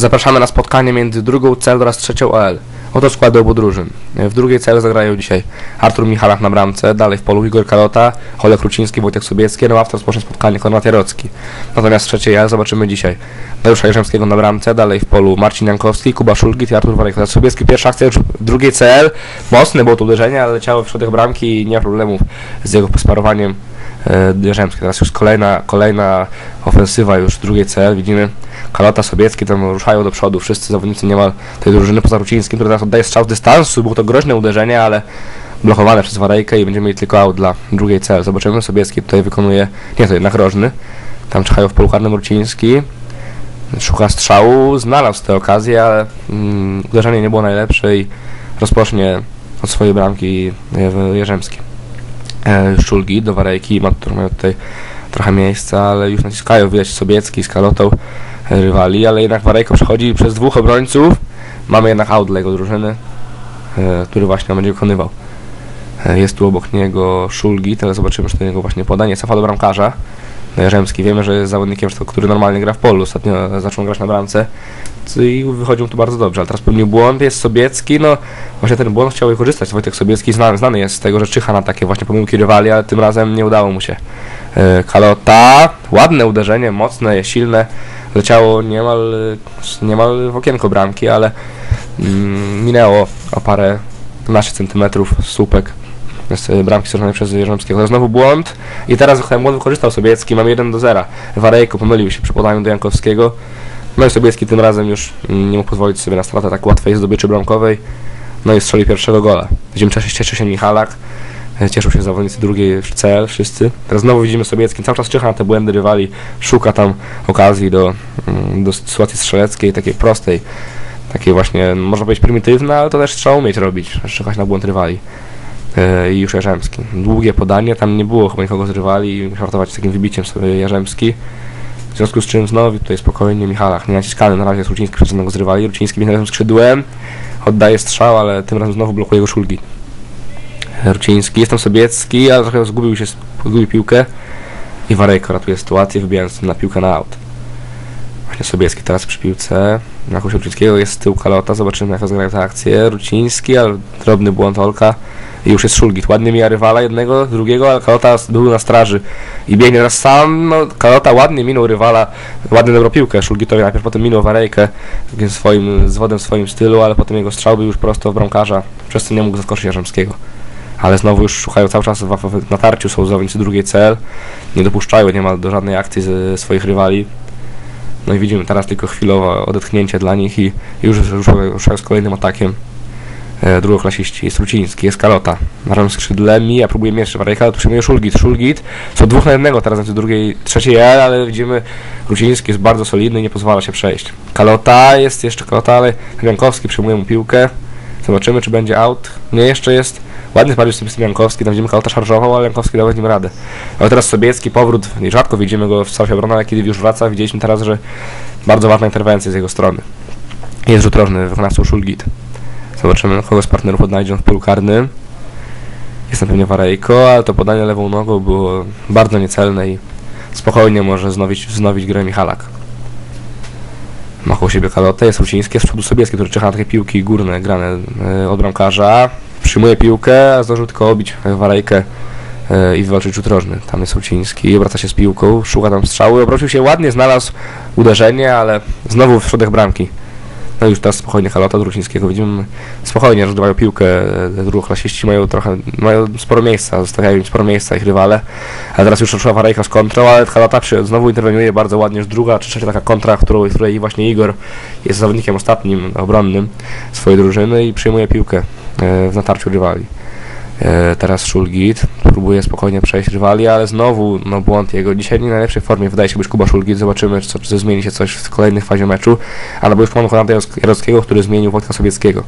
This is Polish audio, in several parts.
Zapraszamy na spotkanie między drugą CL oraz trzecią OL. Oto składy obu drużyn. W drugiej CL zagrają dzisiaj Artur Michalak na bramce, dalej w polu Igor Kalota, Olek Ruciński, Wojtek Sobiecki, no a w rozpocznie spotkanie Konrad Jarocki. Natomiast w trzeciej OL zobaczymy dzisiaj Dariusza Jerzemskiego na bramce, dalej w polu Marcin Jankowski, Kuba Szulgit i Artur Warek. Sobiecki pierwsza akcja już w drugiej CL, mocne było to uderzenie, ale leciało w środek bramki i nie ma problemów z jego posparowaniem e, Jerzemski. Teraz już kolejna, kolejna ofensywa już drugiej CL, widzimy Kalota, Sobiecki tam ruszają do przodu, wszyscy zawodnicy niemal tej drużyny poza Rucińskim, który teraz oddaje strzał z dystansu, było to groźne uderzenie, ale blokowane przez Warejkę i będziemy mieli tylko out dla drugiej CL. Zobaczymy, Sobiecki tutaj wykonuje, nie to jednak Rożny, tam czekają w polu karnym Ruciński, szuka strzału, znalazł tę okazję, ale mm, uderzenie nie było najlepsze i rozpocznie od swojej bramki e, Jerzemski. E, Szulgi do Warejki, ma, mają tutaj trochę miejsca, ale już naciskają, widać Sobiecki z Kalotą e, rywali, ale jednak Warejko przechodzi przez dwóch obrońców, mamy jednak out dla drużyny, e, który właśnie będzie wykonywał. E, Jest tu obok niego Szulgit, ale zobaczymy, czy to jego właśnie podanie. Cofa do bramkarza. No, Jarzemski, wiemy, że jest zawodnikiem, który normalnie gra w polu. Ostatnio zaczął grać na bramce i wychodził tu bardzo dobrze, ale teraz pełnił błąd, jest Sobiecki, no właśnie ten błąd chciał wykorzystać. Wojtek Sobiecki znany, znany jest z tego, że czyha na takie właśnie pomyłki rywali, ale tym razem nie udało mu się. E, Kalota, ładne uderzenie, mocne, silne, leciało niemal, niemal w okienko bramki, ale mm, minęło o parę 12 centymetrów słupek z e, bramki strzeżonej przez Jerzemskiego. To znowu błąd i teraz błąd wykorzystał Sobiecki, mamy 1 do 0. Warejko pomylił się przy podaniu do Jankowskiego. No i Sobiecki tym razem już nie mógł pozwolić sobie na stratę tak łatwej zdobyczy bramkowej. No i strzelił pierwszego gola. Widzimy, cieszy, cieszy się Michalak. Cieszą się zawodnicy drugiej CL, wszyscy. Teraz znowu widzimy Sobiecki, cały czas czyha na te błędy rywali, szuka tam okazji do, mm, do sytuacji strzeleckiej, takiej prostej, takiej właśnie, można powiedzieć prymitywna, ale to też trzeba umieć robić, czekać na błąd rywali. E, i już Jarzemski. Długie podanie, tam nie było chyba nikogo z rywali i z takim wybiciem sobie Jarzemski. W związku z czym znowu tutaj spokojnie Michalach, nie naciskany na razie jest Ruciński przez jednego z rywali. Ruciński razem skrzydłem, oddaje strzał, ale tym razem znowu blokuje go Szulgi. Ruciński, jest tam Sobiecki, ale trochę zgubił się, zgubił piłkę i Warejko ratuje sytuację, wybijając na piłkę na aut. Właśnie Sobiecki teraz przy piłce, na kogoś Rucińskiego jest z tyłu Kalota, zobaczymy jak rozgrają tę akcję. Ruciński, ale drobny błąd Olka i już jest Szulgit. Ładnie mija rywala jednego, drugiego, ale Kalota był na straży i biegnie teraz sam. No, Kalota ładnie minął rywala, ładnie dobrą piłkę Szulgitowi, najpierw potem minął Warejkę swoim, z wodem w swoim stylu, ale potem jego strzał był już prosto w bramkarza, przez co nie mógł zaskoczyć Jarzemskiego. Ale znowu już szukają cały czas w, natarciu są zawodnicy drugiej CL, nie dopuszczają niemal do żadnej akcji swoich rywali. No i widzimy teraz tylko chwilowe odetchnięcie dla nich i już ruszają, z kolejnym atakiem e, drugoklasiści. Jest Ruciński, jest Kalota. Prawym skrzydle Mija próbuje mieć Warejka, ale tu przyjmuje Szulgit. Szulgit są dwóch na jednego teraz na drugiej, trzeciej L, ale widzimy Ruciński jest bardzo solidny i nie pozwala się przejść. Kalota jest jeszcze Kalota, ale Jankowski przyjmuje mu piłkę. Zobaczymy, czy będzie out. Nie, jeszcze jest. Ładnie spalił sobie Jankowski, tam widzimy Kalota szarżował, ale Jankowski dał z nim radę. Ale teraz Sobiecki, powrót, rzadko widzimy go w całej obrony, ale kiedy już wraca, widzieliśmy teraz, że bardzo ważna interwencja z jego strony. Jest rzut rożny, wykonawcą Szulgit. Zobaczymy, kogo z partnerów odnajdzie w polu karnym. Jest na pewnie Warejko, ale to podanie lewą nogą było bardzo niecelne i spokojnie może wznowić, wznowić grę Michalak. Machał siebie kalotę, jest Ruciński, z przodu Sobieski, który czeka na takie piłki górne grane e, od bramkarza. Przyjmuje piłkę, a zdążył tylko obić Warejkę e, i wywalczyć rzut rożny. Tam jest Ruciński, obraca się z piłką, szuka tam strzału, obrócił się ładnie, znalazł uderzenie, ale znowu w środek bramki. No już teraz spokojnie Halota od Rucińskiego widzimy spokojnie rozgrywają piłkę e, drugoklasiści mają trochę, mają sporo miejsca, zostawiają im sporo miejsca ich rywale, a teraz już ruszyła Warejka z kontrą, ale Halota przy, znowu interweniuje bardzo ładnie, już druga czy trzecia taka kontra, którą, której właśnie Igor jest zawodnikiem ostatnim, obronnym swojej drużyny i przyjmuje piłkę w natarciu rywali. E, Teraz Szulgit próbuje spokojnie przejść rywali, ale znowu no błąd jego. Dzisiaj nie w najlepszej formie wydaje się być Kuba Szulgit. Zobaczymy, czy, czy zmieni się coś w kolejnej fazie meczu. Był w planu Konrada Jarockiego, który zmienił Wojtka Sobieckiego.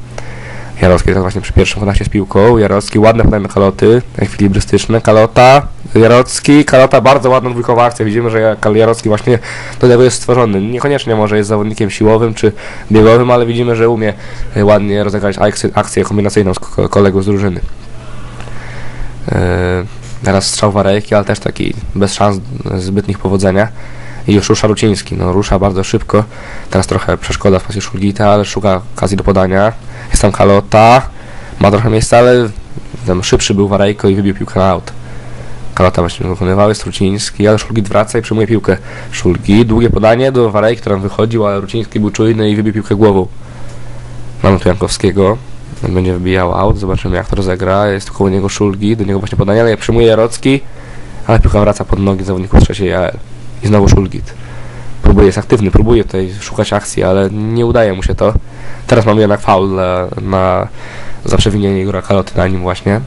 Jarocki teraz właśnie przy pierwszym kontakcie z piłką. Jarocki, ładne podanie kaloty, ekwilibrystyczne. Kalota, Jarocki, Kalota, bardzo ładna dwójkowa akcja. Widzimy, że Jarocki właśnie do tego jest stworzony. Niekoniecznie może jest zawodnikiem siłowym czy biegowym, ale widzimy, że umie e, ładnie rozegrać akcję, akcję kombinacyjną z ko- kolegą z drużyny. Yy, teraz strzał Warejki, ale też taki bez szans zbytnich powodzenia. I już rusza Ruciński, no rusza bardzo szybko. Teraz trochę przeszkoda w pasji Szulgita, ale szuka okazji do podania. Jest tam Kalota, ma trochę miejsca, ale tam szybszy był Warejko i wybił piłkę na aut. Kalota właśnie wykonywał, jest Ruciński, ale Szulgit wraca i przyjmuje piłkę. Szulgi, długie podanie do Warejki, który tam wychodził, ale Ruciński był czujny i wybił piłkę głową. Mamy tu Jankowskiego, będzie wybijał aut, zobaczymy jak to rozegra. Jest koło niego Szulgi, do niego właśnie podanie, ale przyjmuje Jarocki, ale piłka wraca pod nogi zawodników trzeciej AL. I znowu Szulgit. Próbuje, jest aktywny, próbuje tutaj szukać akcji, ale nie udaje mu się to. Teraz mamy jednak faul na, na za przewinienie Igora Kaloty na nim właśnie.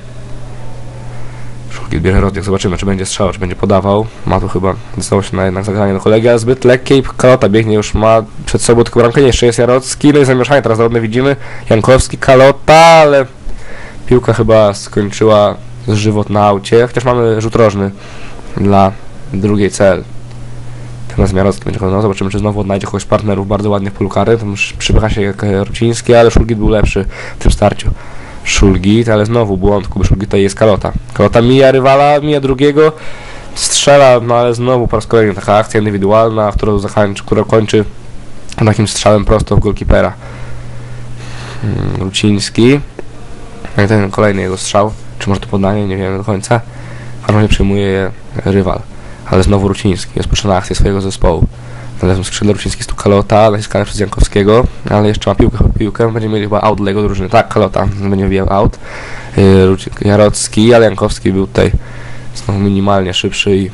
Bierze rozbieg, zobaczymy czy będzie strzał, czy będzie podawał. Ma tu chyba, zdecydował się na jednak zagranie do kolegi, ale zbyt lekkie i Kalota biegnie, już ma przed sobą tylko bramkę, jeszcze jest Jarocki, no i zamieszanie teraz zawodne widzimy. Jankowski, Kalota, ale piłka chyba skończyła żywot na aucie, chociaż mamy rzut rożny dla drugiej cel. Teraz Miarowski będzie kontynuował, zobaczymy czy znowu odnajdzie kogoś partnerów bardzo ładnie w polu kary, tam już przypycha się jak Ruciński, ale Szulgit był lepszy w tym starciu. Szulgit, ale znowu błąd, Kuby Szulgit to jest Kalota. Kalota mija rywala, mija drugiego, strzela, no ale znowu po raz kolejny taka akcja indywidualna, którą zakończy, która kończy takim strzałem prosto w golkipera. Hmm, Ruciński. No i ten kolejny jego strzał, czy może to podanie, nie wiemy do końca. Razie przyjmuje je rywal. Ale znowu Ruciński, rozpoczyna akcję swojego zespołu. Na lewym skrzydle Ruciński tu Kalota, naciskany przez Jankowskiego, ale jeszcze ma piłkę, piłkę, będziemy mieli chyba out dla jego drużyny. Tak, Kalota, będzie wbijał out. Ruci- Jarocki, ale Jankowski był tutaj znowu minimalnie szybszy i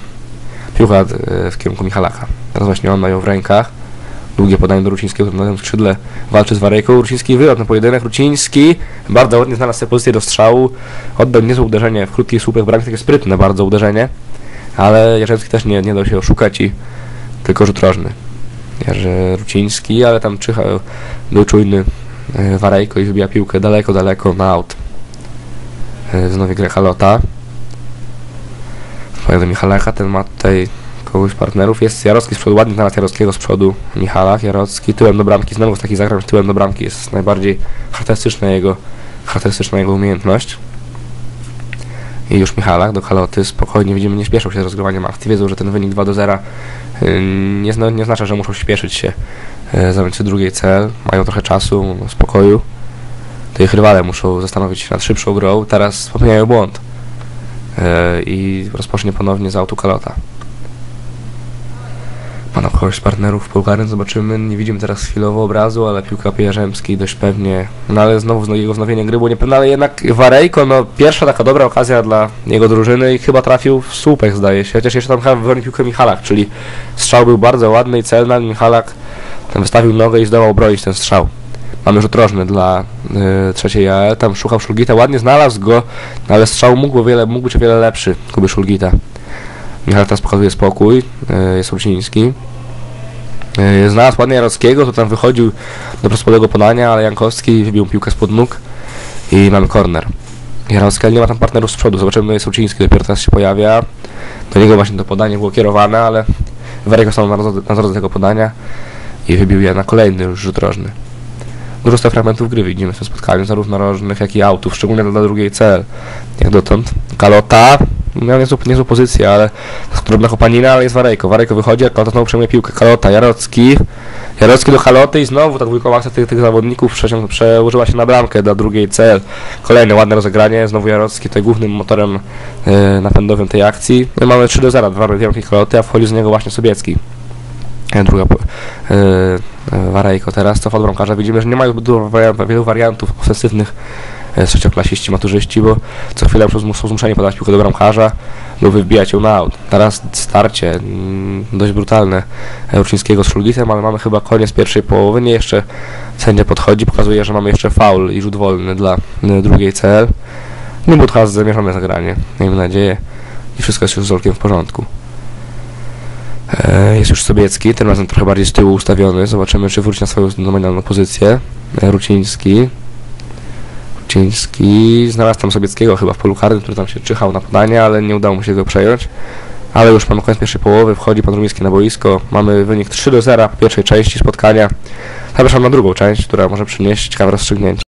piłka yy, w kierunku Michalaka. Teraz właśnie on ma ją w rękach. Długie podanie do Rucińskiego, na lewym skrzydle walczy z Warejką. Ruciński wyjął ten pojedynek. Ruciński bardzo ładnie znalazł sobie pozycję do strzału. Oddał niezłe uderzenie w krótkich słupach bramki, takie sprytne bardzo uderzenie. Ale Jarzewski też nie, nie dał się oszukać i tylko rzut rożny. Ruciński, ale tam czyha, był czujny e, Warejko i wybija piłkę daleko, daleko na aut. E, Znowu gra Halota. Twoje do ten ma tutaj kogoś partnerów. Jest Jarocki z przodu, ładnie znalazł Jarockiego z przodu Michalak. Jarocki tyłem do bramki, znowu z takich tyłem do bramki jest najbardziej charakterystyczna jego, charakterystyczna jego umiejętność. I już Michalak do Kaloty spokojnie widzimy, nie śpieszą się z rozgrywaniem akcji. Wiedzą, że ten wynik 2 do 0 y, nie, nie że muszą śpieszyć się y, zająć się drugiej cel. Mają trochę czasu, spokoju. To ich rywale muszą zastanowić się nad szybszą grą. Teraz popełniają błąd. Y, I rozpocznie ponownie z autu Kalota. Pana kogoś z partnerów Bułgaryn zobaczymy. Nie widzimy teraz chwilowo obrazu, ale piłka Jarzemski dość pewnie. No ale znowu jego wznowienie gry było niepewne, ale jednak Warejko, no pierwsza taka dobra okazja dla jego drużyny i chyba trafił w słupek zdaje się. Chociaż jeszcze tam chyba wybronił piłkę Michalak, czyli strzał był bardzo ładny i celny, Michalak tam wystawił nogę i zdołał bronić ten strzał. Mamy rzut rożny dla y, trzeciej AE, tam szukał Szulgita, ładnie znalazł go, no ale strzał mógł, wiele, mógł być o wiele lepszy, Kuby Szulgita. Michał teraz pokazuje spokój, y, jest Ruciński. Y, Znalazł ładnie Jarockiego, to tam wychodził do prostego podania, ale Jankowski wybił piłkę spod nóg i mamy corner. Jarocki, nie ma tam partnerów z przodu, zobaczymy, no jest dopiero teraz się pojawia. Do niego właśnie to podanie było kierowane, ale na drodze, na drodze tego podania i wybił je na kolejny już rzut rożny. Tych fragmentów gry widzimy w tym spotkaniu, zarówno rożnych, jak i autów, szczególnie dla drugiej cel, jak dotąd. Kalota miał niezłą, niezłą pozycję, ale drobna chopanina, ale jest Warejko. Warejko wychodzi, a Kalota znowu przejmuje piłkę. Kalota, Jarocki, Jarocki do Kaloty i znowu ta dwójkowa tych, tych zawodników przełożyła się na bramkę dla drugiej cel. Kolejne ładne rozegranie, znowu Jarocki tutaj głównym motorem e, napędowym tej akcji. No i mamy 3 do 0, dwa bramki Kaloty, a wchodzi z niego właśnie Sobiecki. E, Druga e, Warejko teraz, co od bramkarza widzimy, że nie dużo wariant, wielu wariantów ofensywnych e, trzecioklasiści, maturzyści, bo co chwilę są zmuszeni podać piłkę do bramkarza lub wybijać ją na aut. Teraz starcie mm, dość brutalne Ruczyńskiego z Szulgitem, ale mamy chyba koniec pierwszej połowy, nie jeszcze sędzia podchodzi, pokazuje, że mamy jeszcze faul i rzut wolny dla e, drugiej CL. Nie to chyba zamierzone zagranie, miejmy nadzieję i wszystko jest już z Olkiem w porządku. E, Jest już Sobiecki, tym razem trochę bardziej z tyłu ustawiony. Zobaczymy, czy wróci na swoją nominalną pozycję. E, Ruciński. Ruciński. Znalazł tam Sobieckiego chyba w polu karnym, który tam się czyhał na podanie, ale nie udało mu się go przejąć. Ale już mamy koniec pierwszej połowy, wchodzi pan Rumiński na boisko. Mamy wynik 3 do 0 po pierwszej części spotkania. Zapraszam na drugą część, która może przynieść ciekawe rozstrzygnięcie.